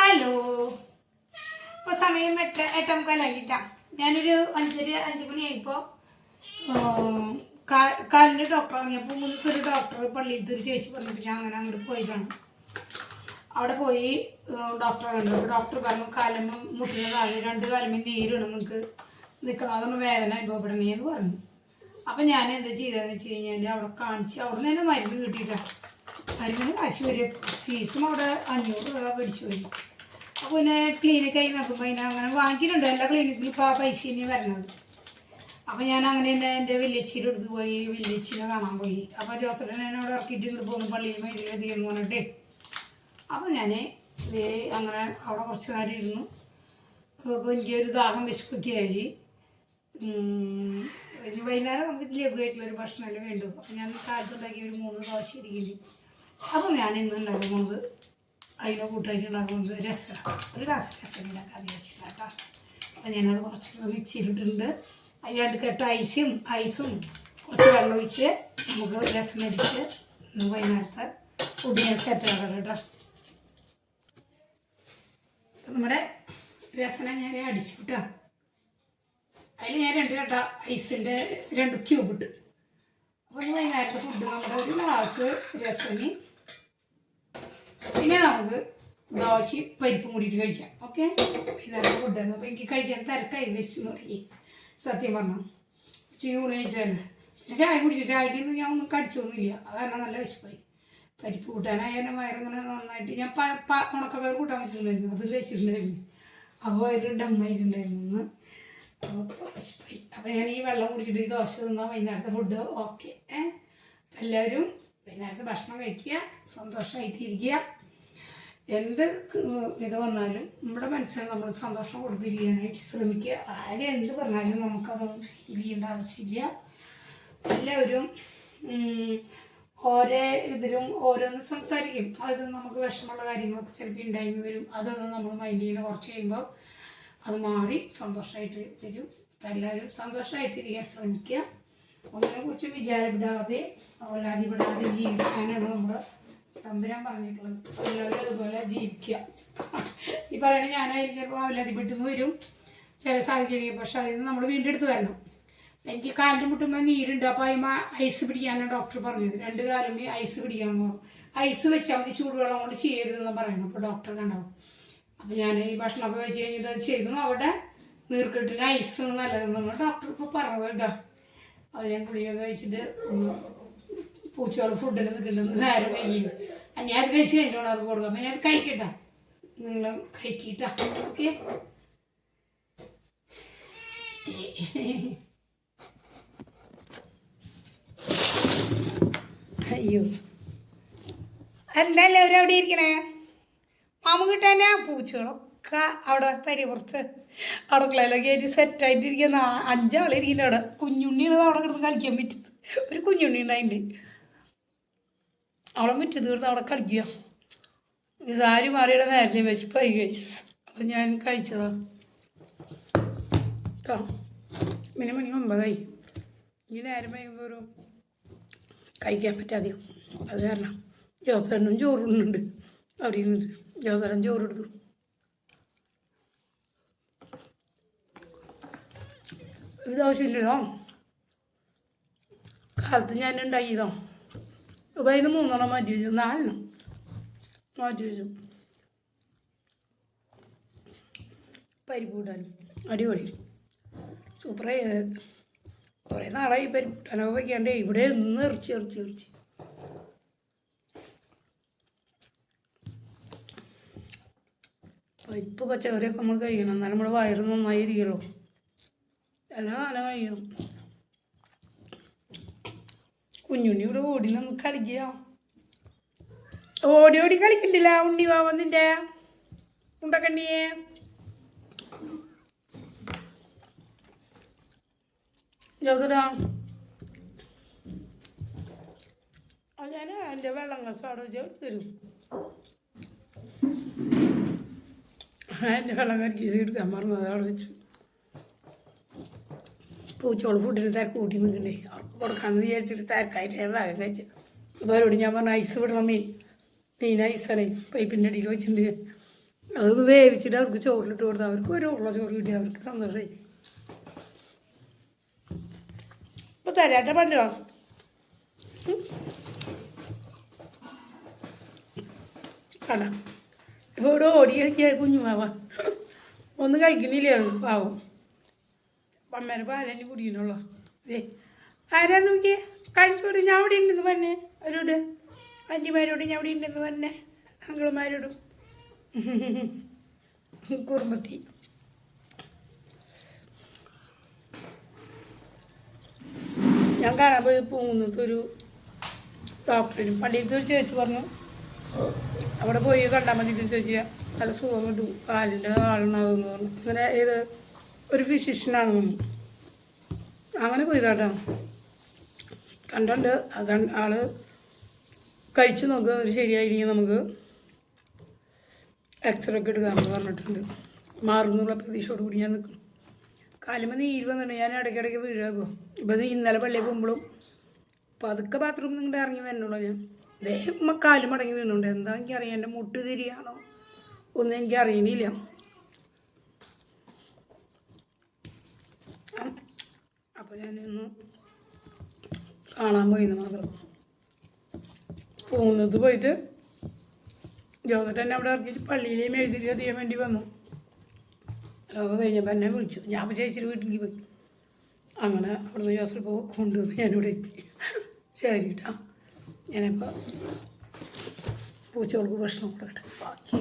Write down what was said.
Hello. ഇപ്പോൾ സമയം എട്ട് എട്ടേ മുക്കാലായിട്ടാ ഞാനൊരു അഞ്ചര അഞ്ച് മണിയായിപ്പോൾ കാലിന്റെ ഡോക്ടർ ഇറങ്ങിയപ്പോൾ മുന്നത്തെ ഒരു ഡോക്ടർ പള്ളിയിലത്തെ ഒരു ചേച്ചി പറഞ്ഞിട്ട് ഞാൻ അങ്ങനെ അങ്ങോട്ട് പോയതാണ്. അവിടെ പോയി ഡോക്ടറെ കണ്ടു. ഡോക്ടർ പറഞ്ഞു കാലമ്മ മുട്ടിന് താഴെ രണ്ട് കാലമ്മ നീരിടും നിങ്ങൾക്ക് നിൽക്കണം അതൊന്ന് വേദന അനുഭവപ്പെടണേ എന്ന് പറഞ്ഞു. അപ്പം ഞാൻ എന്താ ചെയ്തതെന്ന് വെച്ച് കഴിഞ്ഞാൽ അവിടെ കാണിച്ച് അവിടെ നിന്ന് തന്നെ മരുന്ന് കിട്ടിയിട്ടാണ് മരുന്നിന് കാശ് വരും. ഫീസും അവിടെ അഞ്ഞൂറ് രൂപ പിടിച്ചു വരും. അപ്പോൾ പിന്നെ ക്ലിനിക്കായി നോക്കുമ്പോൾ അതിനെ അങ്ങനെ വാങ്ങിക്കുന്നുണ്ട് എല്ലാ ക്ലിനിക്കിലും ഇപ്പോൾ ആ പൈസ ഇനി വരണത്. അപ്പോൾ ഞാൻ അങ്ങനെ തന്നെ എന്റെ വില്ലേച്ചിയുടെ അടുത്ത് പോയി. വില്ലേച്ചിനെ കാണാൻ പോയി. അപ്പോൾ ജോസഫിനെ എന്നോട് ഇറക്കിയിട്ട് ഇങ്ങോട്ട് പോകുന്നു. പള്ളിയിൽ മേടിയിലെത്തി എന്ന് പറഞ്ഞിട്ട്. അപ്പോൾ ഞാൻ അങ്ങനെ അവിടെ കുറച്ച് നേരം ഇരുന്നു. അപ്പോൾ എനിക്ക് ഒരു ദാഹം വിശപ്പിക്കുകയായി വൈകുന്നേരം നമുക്ക് ലഘുവായിട്ടുള്ളൊരു ഭക്ഷണമല്ലേ വേണ്ടു. അപ്പോൾ ഞാൻ കാലത്തുണ്ടാക്കിയ ഒരു മൂന്ന് ദോശ ഇരിക്കുന്നുണ്ട്. അപ്പോൾ ഞാൻ ഇന്ന് ഉണ്ടാക്കുന്നത് അതിനെ കൂട്ടായിട്ട് ഉണ്ടാക്കുന്നത് രസം ഒരു ഗ്ലാസ് രസം ഉണ്ടാക്കാൻ വിചാരിച്ചില്ല അപ്പോൾ ഞാനത് കുറച്ച് മിക്സിയിലിട്ടുണ്ട് അതിന് രണ്ട് കെട്ട ഐസും ഐസും കുറച്ച് വെള്ളം ഒഴിച്ച് നമുക്ക് രസം അടിച്ച് ഇന്ന് വൈകുന്നേരത്തെ ഫുഡ് ഞാൻ സെറ്റ് ആക്കാം കേട്ടോ. നമ്മുടെ രസന ഞാൻ അടിച്ചു കേട്ടോ. അതിൽ ഞാൻ രണ്ട് കട്ട ഐസിന്റെ രണ്ട് ക്യൂബ് ഇട്ട്. അപ്പോൾ വൈകുന്നേരത്തെ ഫുഡ് നമ്മുടെ ഒരു ഗ്ലാസ് രസനി പിന്നെ നമുക്ക് ദോശയും പരിപ്പും കൂടിയിട്ട് കഴിക്കാം. ഓക്കെ ഇതാണ് ഫുഡ് അപ്പോൾ എനിക്ക് കഴിക്കാൻ തിരക്കായി. വെച്ച് തുടങ്ങി. സത്യം പറഞ്ഞു. ചൂണ് കഴിച്ചാൽ ചായ കുടിച്ചു? ചായക്കൊന്നും ഞാൻ ഒന്നും കടിച്ചൊന്നുമില്ല. കാരണം നല്ല വിശപ്പായി. പരിപ്പ് കൂട്ടാനായി. എന്റെ വയറിങ്ങനെ നന്നായിട്ട് ഞാൻ ഉണക്ക ഉണക്കപ്പയർ കൂട്ടാൻ വെച്ചിട്ടുണ്ടായിരുന്നു. അത് കഴിച്ചിട്ടുണ്ടായിരുന്നു. അപ്പോൾ വയറ് ഡമ്മായിട്ടുണ്ടായിരുന്നു അപ്പോൾ വിശപ്പായി. അപ്പോൾ ഞാൻ ഈ വെള്ളം കുടിച്ചിട്ട് ഈ ദോശ തിന്നാൽ വൈകുന്നേരത്തെ ഫുഡ് ഓക്കെ എല്ലാവരും വൈകുന്നേരത്തെ ഭക്ഷണം കഴിക്കുക. സന്തോഷമായിട്ടിരിക്കുക എന്ത് ഇത് വന്നാലും നമ്മുടെ മനസ്സിന് നമ്മൾ സന്തോഷം കൊടുത്തിരിക്കാനായിട്ട് ശ്രമിക്കുക. ആരും എന്ത് പറഞ്ഞാലും നമുക്കത് ഫീൽ ചെയ്യേണ്ട ആവശ്യമില്ല. എല്ലാവരും ഓരോ ഇതിലും ഓരോന്ന് സംസാരിക്കും. അത് നമുക്ക് വിഷമമുള്ള കാര്യങ്ങളൊക്കെ ചിലപ്പോൾ ഉണ്ടായി വരും. അതൊന്നും നമ്മൾ മൈൻഡ് ചെയ്യണം കുറച്ച് കഴിയുമ്പോൾ അത് മാറി സന്തോഷമായിട്ട് വരും. അപ്പം എല്ലാവരും സന്തോഷമായിട്ടിരിക്കാൻ ശ്രമിക്കുക. ഒന്നിനെ കുറിച്ച് വിചാരപ്പെടാതെ അവലാതിപ്പെടാതെ ജീവിക്കാനാണ് നമ്മൾ തമ്പുരാൻ പറഞ്ഞിട്ടുള്ളത്. അതുപോലെ ജീവിക്കുക. ഈ പറയണ ഞാനായിരിക്കും ചിലപ്പോൾ അവലാതിപ്പെട്ടെന്ന് വരും. ചില സാഹചര്യം പക്ഷെ അതിൽ നിന്ന് നമ്മൾ വീണ്ടെടുത്ത് വരണം. എനിക്ക് കാലിന്റെ മുട്ടുമ്പോൾ നീരുണ്ട്. അപ്പോൾ അതിമ ഐസ് പിടിക്കാനാണ് ഡോക്ടർ പറഞ്ഞത്. രണ്ട് കാലം ഐസ് പിടിക്കാൻ ഐസ് വെച്ചാൽ മതി ചൂടുവെള്ളം കൊണ്ട് ചെയ്യരുതെന്ന് പറയണം അപ്പോൾ ഡോക്ടർ കണ്ടാവും അപ്പോൾ ഞാൻ ഈ ഭക്ഷണമൊക്കെ വെച്ച് കഴിഞ്ഞിട്ട് അത് ചെയ്തു. അവിടെ നീർക്കെട്ടിന് ഐസ് നല്ലതെന്ന് ഡോക്ടർ ഇപ്പോൾ പറഞ്ഞത് കേട്ടോ. അത് ഞാൻ കുടിയൊക്കെ കഴിച്ചിട്ട് പൂച്ചകൾ ഫുഡിൽ നിൽക്കുന്നുണ്ട് നേരം വൈകി ഞാൻ അത് കഴിച്ച് ഉണർവ് കൊടുക്കാം ഞാൻ കഴിക്കട്ടെ. നിങ്ങൾ കഴിക്കിട്ട. ഓക്കെ? അയ്യോ. എന്തല്ലേ അവർ അവിടെ ഇരിക്കണേ? മാമ കിട്ടാനാ പൂച്ചകളൊക്കെ അവിടെ പരിപുറത്ത് അടുക്കളയിലൊക്കെ ആയിട്ട് സെറ്റായിട്ടിരിക്കുന്ന അഞ്ചാളിരിക്കുന്ന അവിടെ കുഞ്ഞുണ്ണിയാണ് അവിടെ കിടന്ന് കളിക്കാൻ പറ്റുന്നത് ഒരു കുഞ്ഞുണ്ണി ഉണ്ടായിട്ടുണ്ട്. അവളെ മുറ്റത്ത് തീർന്ന് അവിടെ കളിക്കുക. സാരി മാറിയുടെ നേരത്തെ വിശപ്പായി കഴിച്ചു. അപ്പം ഞാൻ കഴിച്ചതാ. കേട്ടോ പിന്നെ മണി ഒമ്പതായി. ഈ നേരം വൈകുന്നേരം കഴിക്കാൻ പറ്റാതെ അത് കാരണം ജോസനും ചോറുണ്ണുണ്ട് അവിടെ ഇരുന്നിട്ട് ജോസനം ചോറെടുത്തു ഇത് ആവശ്യമില്ലതോ കാലത്ത് ഞാൻ ഉണ്ടാക്കിയതോ. അപ്പോൾ അതിന് മൂന്നെണ്ണം മാറ്റി വെച്ചു നാലെണ്ണം മാറ്റി വെച്ചു പരിപ്പ് കൂട്ടാനും അടിപൊളി സൂപ്പറായി കുറേ നാളായി പരിപ്പ് കൂട്ടാനൊക്കെ വയ്ക്കാണ്ടേ ഇവിടെ നിന്ന് ഇറച്ചി ഇറച്ചി ഇറച്ചി പരിപ്പ് പച്ചക്കറിയൊക്കെ നമ്മൾ കഴിക്കണം എന്നാലും നമ്മുടെ വയറ് നന്നായി എല്ലാം കാലം കഴിയണം കുഞ്ഞുണ്ണി ഇവിടെ ഓടി നമുക്ക് കളിക്കുക ഓടി ഓടി കളിക്കണ്ടില്ല ഉണ്ണി വാവന്നിന്റെ ഉണ്ടക്കണ്ണിയെ ജോതരാ ഞാൻ എന്റെ വെള്ളം കസം അവിടെ തരും. എന്റെ വെള്ളം കരിക്കാൻ മറന്നത് അവിടെ വെച്ചു. പൂച്ചോൾ ഫുഡിലിട്ട് കൂട്ടി നിൽക്കണ്ടേ അവർക്ക് കൊടുക്കാമെന്ന് വിചാരിച്ചിട്ട് തിരക്കായിട്ട് വേഗം കഴിച്ചു. അപ്പോൾ അവരോട് ഞാൻ പറഞ്ഞു ഐസ് വിടണം മീൻ മീൻ ഐസാണ് പൈപ്പിന്റെ അടിയിൽ വെച്ചിട്ടുണ്ട്. അതൊന്ന് വേവിച്ചിട്ട് അവർക്ക് ചോറിലിട്ട് കൊടുത്താൽ അവർക്ക് ഒരു ഉള്ള ചോറ് കിട്ടി. അവർക്ക് സന്തോഷമായി അപ്പോൾ തരാട്ടെ പണ്ടോ കട ഇപ്പോൾ ഇവിടെ ഓടി കളിക്കുക കുഞ്ഞുമാവ ഒന്നും കഴിക്കുന്നില്ല അത്? പാവം. അമ്മേനെ പാലന്നെ കുടിക്കണുള്ളൂ ഏ ആരാ നോക്കിയേ? കഴിച്ചോട് ഞാൻ അവിടെ ഉണ്ടെന്ന് പറഞ്ഞേ. അവരോട് ആന്റിമാരോട് ഞാൻ അവിടെ ഉണ്ടെന്ന് പറഞ്ഞേ. അങ്കിളുമാരോടും. കുറുമ്പത്തി. ഞാൻ കാണാൻ പോയി പോകുന്നത് ഒരു ഡോക്ടറിനും. പള്ളിയിലത്തെ ഒരു ചേച്ചി പറഞ്ഞു അവിടെ പോയി കണ്ടാൽ മതി ചേച്ചിയാ ചേച്ചി നല്ല സുഖം കിട്ടും. കാലിന്റെ ആളുണ്ടാവുമെന്ന് പറഞ്ഞു. അങ്ങനെ ഇത് ഒരു ഫിസിഷ്യനാണ് അങ്ങനെ പോയതാട്ടോ. കണ്ടുണ്ട് ആൾ കഴിച്ചു നോക്കുക ഒരു ശരിയായിരിക്കും നമുക്ക് എക്സ്റേ ഒക്കെ എടുക്കാമെന്ന് പറഞ്ഞിട്ടുണ്ട്. മാറുന്നുള്ള പ്രതീക്ഷയോട് കൂടി ഞാൻ നിൽക്കും കാലുമ്പോൾ നീര് വന്നിട്ടുണ്ട്. ഞാൻ ഇടയ്ക്കിടയ്ക്ക് വീഴാകുമോ ഇപ്പം. ഇന്നലെ പള്ളിയിൽ പോകുമ്പോഴും പതുക്കെ ബാത്റൂമിൽ നിങ്ങളുടെ ഇറങ്ങി വരണുള്ളൂ ഞാൻ. ദേഹം കാലും മടങ്ങി വീണുണ്ട്. എന്താ എനിക്കറിയാം? എന്റെ മുട്ട് തിരിയാണോ? ഒന്നും എനിക്ക് അറിയണില്ല അപ്പോൾ ഞാനൊന്ന് കാണാൻ പോയിന്ന് മാത്രം. പോകുന്നത് പോയിട്ട് ജോസഫ് എന്നെ അവിടെ ഇറക്കിയിട്ട് പള്ളിയിലേയും എഴുതിയിട്ട് ചെയ്യാൻ വേണ്ടി വന്നു. അത് കഴിഞ്ഞപ്പോൾ എന്നെ വിളിച്ചു. ഞാൻ ചേച്ചിയുടെ വീട്ടിലേക്ക് പോയി. അങ്ങനെ അവിടുന്ന് ജോസഫ് കൊണ്ടുവന്ന് ഞാനിവിടെ എത്തി. ശരി കേട്ടോ ഞാനിപ്പോൾ പൂച്ചകൾക്ക് ഭക്ഷണം കൊടുക്കട്ടെ. ബാക്കി